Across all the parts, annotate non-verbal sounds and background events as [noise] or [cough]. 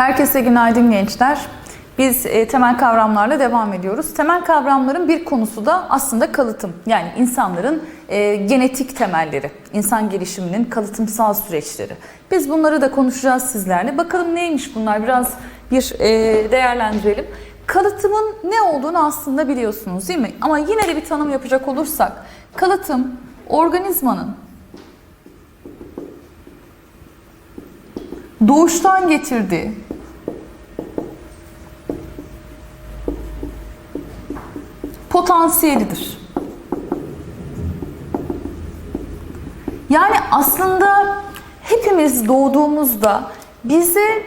Herkese günaydın gençler. Biz e, temel kavramlarla devam ediyoruz. Temel kavramların bir konusu da aslında kalıtım. Yani insanların e, genetik temelleri, insan gelişiminin kalıtımsal süreçleri. Biz bunları da konuşacağız sizlerle. Bakalım neymiş bunlar biraz bir e, değerlendirelim. Kalıtımın ne olduğunu aslında biliyorsunuz değil mi? Ama yine de bir tanım yapacak olursak, kalıtım organizmanın doğuştan getirdiği potansiyelidir. Yani aslında hepimiz doğduğumuzda bize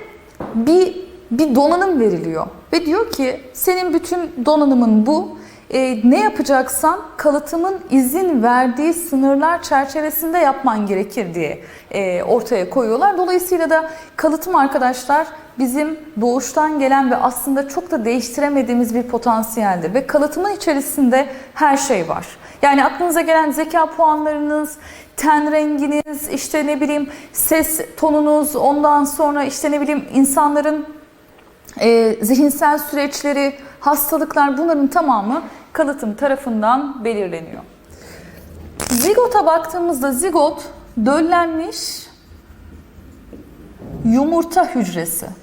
bir bir donanım veriliyor ve diyor ki senin bütün donanımın bu. E, ne yapacaksan kalıtımın izin verdiği sınırlar çerçevesinde yapman gerekir diye e, ortaya koyuyorlar. Dolayısıyla da kalıtım arkadaşlar bizim doğuştan gelen ve aslında çok da değiştiremediğimiz bir potansiyeldir. Ve kalıtımın içerisinde her şey var. Yani aklınıza gelen zeka puanlarınız, ten renginiz, işte ne bileyim ses tonunuz, ondan sonra işte ne bileyim insanların e, zihinsel süreçleri, hastalıklar bunların tamamı kalıtım tarafından belirleniyor. Zigota baktığımızda zigot döllenmiş yumurta hücresi.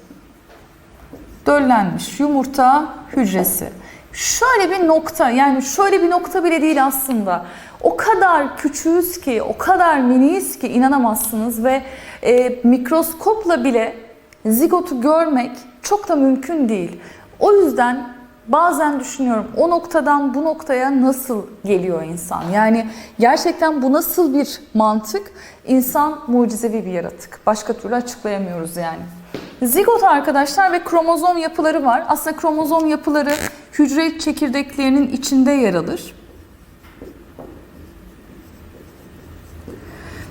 Döllenmiş yumurta hücresi. Şöyle bir nokta yani şöyle bir nokta bile değil aslında. O kadar küçüğüz ki, o kadar miniyiz ki inanamazsınız ve e, mikroskopla bile zigotu görmek çok da mümkün değil. O yüzden bazen düşünüyorum o noktadan bu noktaya nasıl geliyor insan? Yani gerçekten bu nasıl bir mantık? İnsan mucizevi bir yaratık. Başka türlü açıklayamıyoruz yani. Zigot arkadaşlar ve kromozom yapıları var. Aslında kromozom yapıları hücre çekirdeklerinin içinde yer alır.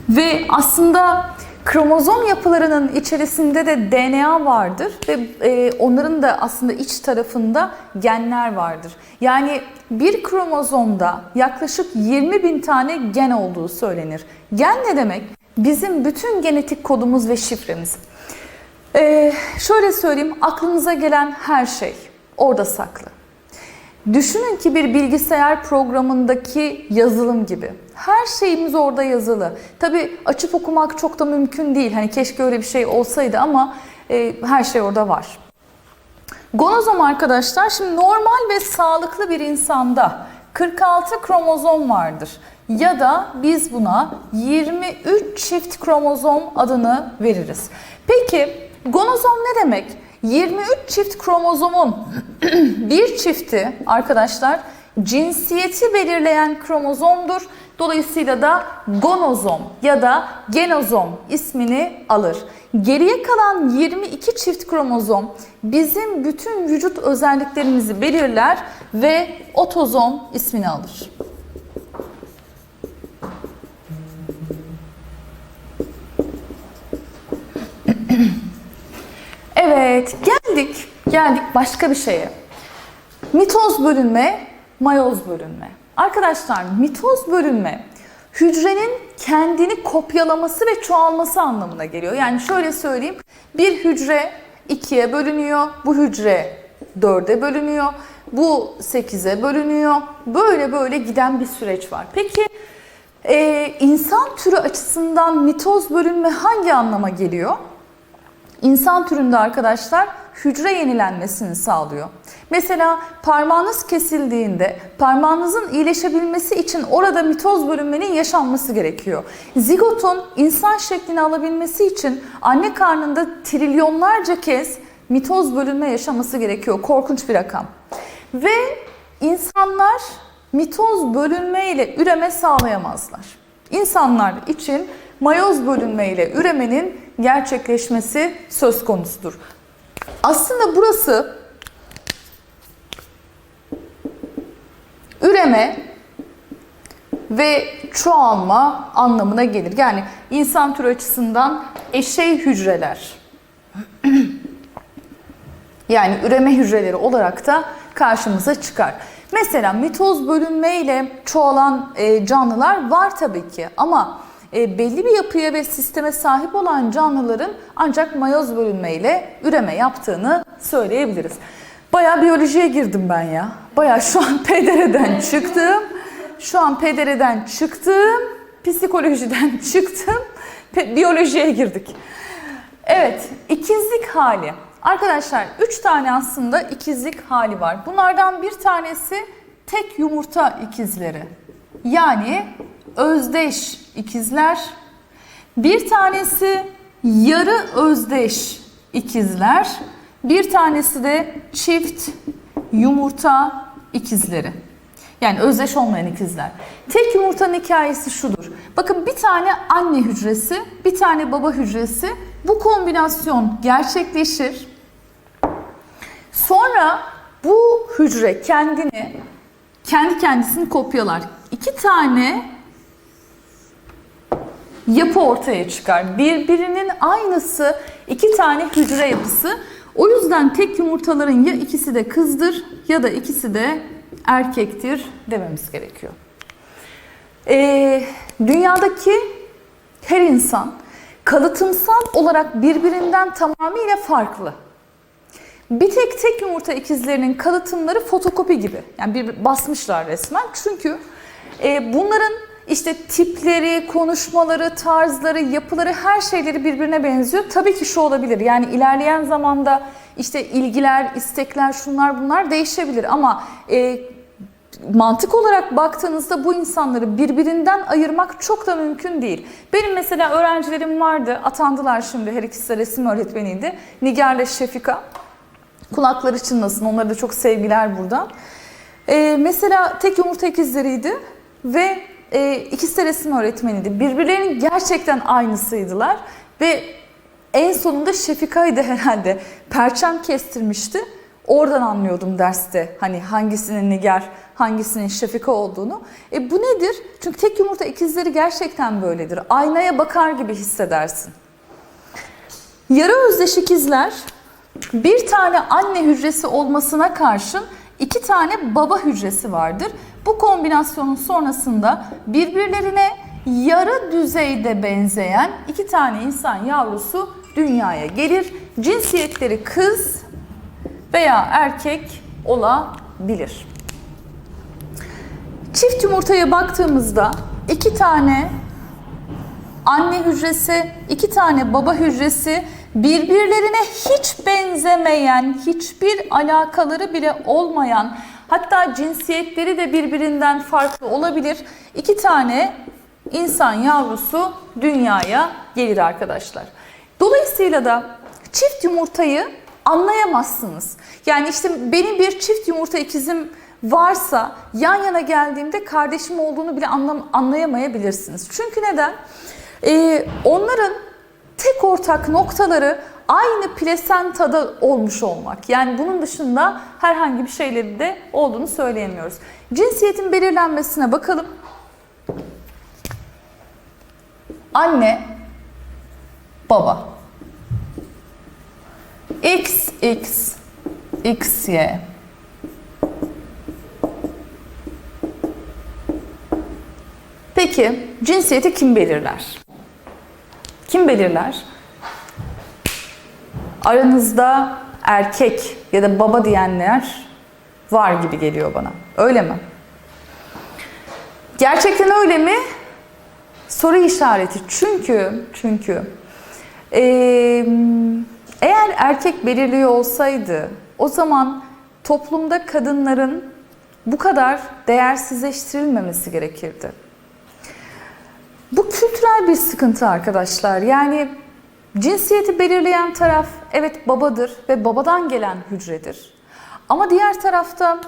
Ve aslında kromozom yapılarının içerisinde de DNA vardır ve e, onların da aslında iç tarafında genler vardır. Yani bir kromozomda yaklaşık 20 bin tane gen olduğu söylenir. Gen ne demek? Bizim bütün genetik kodumuz ve şifremiz. Ee, şöyle söyleyeyim, aklınıza gelen her şey orada saklı. Düşünün ki bir bilgisayar programındaki yazılım gibi. Her şeyimiz orada yazılı. Tabi açıp okumak çok da mümkün değil. Hani keşke öyle bir şey olsaydı ama e, her şey orada var. Gonozom arkadaşlar şimdi normal ve sağlıklı bir insanda 46 kromozom vardır. Ya da biz buna 23 çift kromozom adını veririz. Peki gonozom ne demek? 23 çift kromozomun [clears throat] bir çifti arkadaşlar cinsiyeti belirleyen kromozomdur. Dolayısıyla da gonozom ya da genozom ismini alır. Geriye kalan 22 çift kromozom bizim bütün vücut özelliklerimizi belirler ve otozom ismini alır. [clears throat] Evet, geldik, geldik başka bir şeye. Mitoz bölünme, mayoz bölünme. Arkadaşlar mitoz bölünme hücrenin kendini kopyalaması ve çoğalması anlamına geliyor. Yani şöyle söyleyeyim, bir hücre ikiye bölünüyor, bu hücre dörde bölünüyor, bu sekize bölünüyor. Böyle böyle giden bir süreç var. Peki e, insan türü açısından mitoz bölünme hangi anlama geliyor? İnsan türünde arkadaşlar hücre yenilenmesini sağlıyor. Mesela parmağınız kesildiğinde parmağınızın iyileşebilmesi için orada mitoz bölünmenin yaşanması gerekiyor. Zigotun insan şeklini alabilmesi için anne karnında trilyonlarca kez mitoz bölünme yaşaması gerekiyor. Korkunç bir rakam. Ve insanlar mitoz bölünme ile üreme sağlayamazlar. İnsanlar için mayoz bölünme ile üremenin gerçekleşmesi söz konusudur. Aslında burası üreme ve çoğalma anlamına gelir. Yani insan türü açısından eşey hücreler [clears throat] yani üreme hücreleri olarak da karşımıza çıkar. Mesela mitoz bölünme ile çoğalan canlılar var tabii ki ama e, belli bir yapıya ve sisteme sahip olan canlıların ancak mayoz bölünmeyle üreme yaptığını söyleyebiliriz. Bayağı biyolojiye girdim ben ya. Bayağı şu an [laughs] PDR'den çıktım. Şu an PDR'den çıktım. Psikolojiden [laughs] çıktım. biyolojiye girdik. Evet, ikizlik hali. Arkadaşlar üç tane aslında ikizlik hali var. Bunlardan bir tanesi tek yumurta ikizleri. Yani özdeş ikizler. Bir tanesi yarı özdeş ikizler. Bir tanesi de çift yumurta ikizleri. Yani özdeş olmayan ikizler. Tek yumurtanın hikayesi şudur. Bakın bir tane anne hücresi, bir tane baba hücresi. Bu kombinasyon gerçekleşir. Sonra bu hücre kendini, kendi kendisini kopyalar. İki tane yapı ortaya çıkar. Birbirinin aynısı iki tane hücre yapısı. O yüzden tek yumurtaların ya ikisi de kızdır ya da ikisi de erkektir dememiz gerekiyor. Ee, dünyadaki her insan kalıtımsal olarak birbirinden tamamıyla farklı. Bir tek tek yumurta ikizlerinin kalıtımları fotokopi gibi. Yani bir basmışlar resmen. Çünkü e, bunların işte tipleri, konuşmaları, tarzları, yapıları her şeyleri birbirine benziyor. Tabii ki şu olabilir. Yani ilerleyen zamanda işte ilgiler, istekler, şunlar bunlar değişebilir ama e, mantık olarak baktığınızda bu insanları birbirinden ayırmak çok da mümkün değil. Benim mesela öğrencilerim vardı, atandılar şimdi her ikisi de resim öğretmeniydi. Nigar'la Şefika. Kulakları çınlasın, onlara da çok sevgiler buradan. Ee, mesela tek yumurta ikizleriydi ve e, ikisi de resim öğretmeniydi. Birbirlerinin gerçekten aynısıydılar ve en sonunda Şefika'ydı herhalde. Perçem kestirmişti. Oradan anlıyordum derste hani hangisinin Nigar, hangisinin Şefika olduğunu. E bu nedir? Çünkü tek yumurta ikizleri gerçekten böyledir. Aynaya bakar gibi hissedersin. Yarı özdeş ikizler bir tane anne hücresi olmasına karşın iki tane baba hücresi vardır. Bu kombinasyonun sonrasında birbirlerine yarı düzeyde benzeyen iki tane insan yavrusu dünyaya gelir. Cinsiyetleri kız veya erkek olabilir. Çift yumurtaya baktığımızda iki tane anne hücresi, iki tane baba hücresi birbirlerine hiç benzemeyen, hiçbir alakaları bile olmayan, hatta cinsiyetleri de birbirinden farklı olabilir. İki tane insan yavrusu dünyaya gelir arkadaşlar. Dolayısıyla da çift yumurtayı anlayamazsınız. Yani işte benim bir çift yumurta ikizim varsa yan yana geldiğimde kardeşim olduğunu bile anlam anlayamayabilirsiniz. Çünkü neden? Ee, onların tek ortak noktaları aynı plasentada olmuş olmak. Yani bunun dışında herhangi bir şeyleri de olduğunu söyleyemiyoruz. Cinsiyetin belirlenmesine bakalım. Anne, baba. X, X, X. Peki cinsiyeti kim belirler? Kim belirler? Aranızda erkek ya da baba diyenler var gibi geliyor bana. Öyle mi? Gerçekten öyle mi? Soru işareti. Çünkü çünkü eee, eğer erkek belirliyor olsaydı o zaman toplumda kadınların bu kadar değersizleştirilmemesi gerekirdi. Bu kültürel bir sıkıntı arkadaşlar. Yani cinsiyeti belirleyen taraf evet babadır ve babadan gelen hücredir. Ama diğer tarafta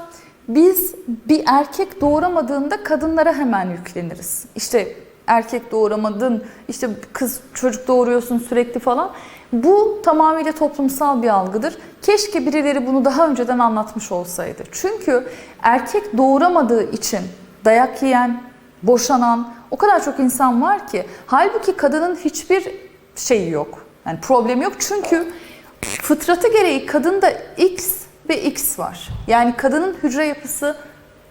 biz bir erkek doğuramadığında kadınlara hemen yükleniriz. İşte erkek doğuramadın, işte kız çocuk doğuruyorsun sürekli falan. Bu tamamıyla toplumsal bir algıdır. Keşke birileri bunu daha önceden anlatmış olsaydı. Çünkü erkek doğuramadığı için dayak yiyen, boşanan o kadar çok insan var ki halbuki kadının hiçbir şeyi yok. Yani problemi yok çünkü fıtratı gereği kadında X ve X var. Yani kadının hücre yapısı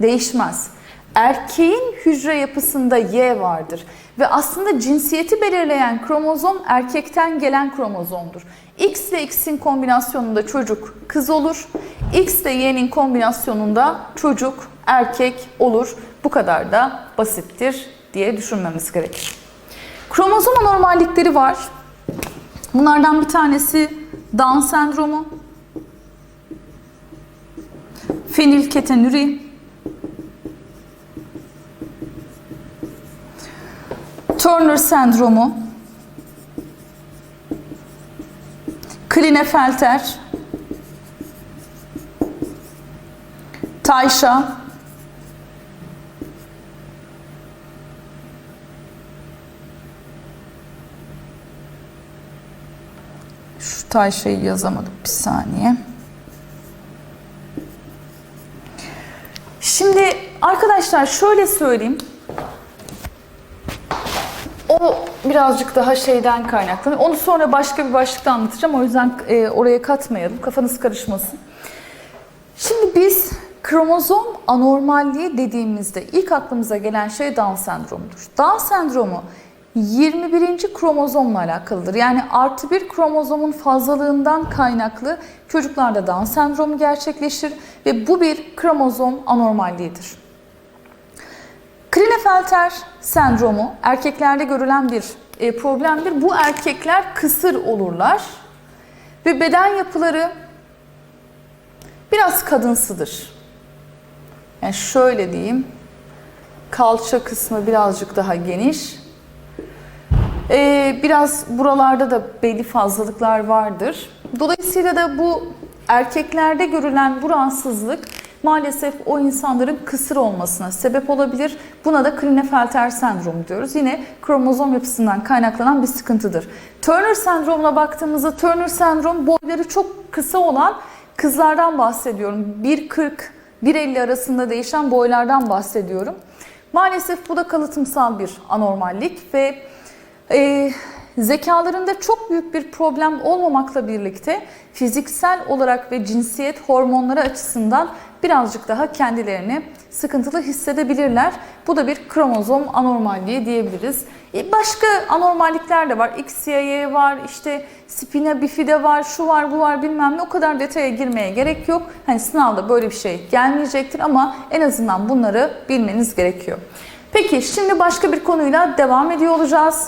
değişmez. erkeğin hücre yapısında Y vardır. Ve aslında cinsiyeti belirleyen kromozom erkekten gelen kromozomdur. X ile X'in kombinasyonunda çocuk kız olur. X ile Y'nin kombinasyonunda çocuk erkek olur. Bu kadar da basittir diye düşünmemiz gerekir. Kromozom anormallikleri var. Bunlardan bir tanesi Down sendromu, fenilketonuri, Turner sendromu, Klinefelter, Tayşa, Tayşa'yı yazamadık bir saniye. Şimdi arkadaşlar şöyle söyleyeyim. O birazcık daha şeyden kaynaklı. Onu sonra başka bir başlıkta anlatacağım. O yüzden e, oraya katmayalım. Kafanız karışmasın. Şimdi biz kromozom anormalliği dediğimizde ilk aklımıza gelen şey Down sendromudur. Down sendromu 21. kromozomla alakalıdır. Yani artı bir kromozomun fazlalığından kaynaklı çocuklarda Down sendromu gerçekleşir ve bu bir kromozom anormalliğidir. Klinefelter sendromu erkeklerde görülen bir e, problemdir. Bu erkekler kısır olurlar ve beden yapıları biraz kadınsıdır. Yani şöyle diyeyim, kalça kısmı birazcık daha geniş. Ee, biraz buralarda da belli fazlalıklar vardır. Dolayısıyla da bu erkeklerde görülen bu rahatsızlık maalesef o insanların kısır olmasına sebep olabilir. Buna da Klinefelter sendromu diyoruz. Yine kromozom yapısından kaynaklanan bir sıkıntıdır. Turner sendromuna baktığımızda Turner sendrom boyları çok kısa olan kızlardan bahsediyorum. 1.40 1.50 arasında değişen boylardan bahsediyorum. Maalesef bu da kalıtımsal bir anormallik ve e, zekalarında çok büyük bir problem olmamakla birlikte fiziksel olarak ve cinsiyet hormonları açısından birazcık daha kendilerini sıkıntılı hissedebilirler. Bu da bir kromozom anormalliği diyebiliriz. E, Başka anormallikler de var. XYY var, işte spina bifida var, şu var, bu var bilmem ne. O kadar detaya girmeye gerek yok. Hani sınavda böyle bir şey gelmeyecektir ama en azından bunları bilmeniz gerekiyor. Peki şimdi başka bir konuyla devam ediyor olacağız.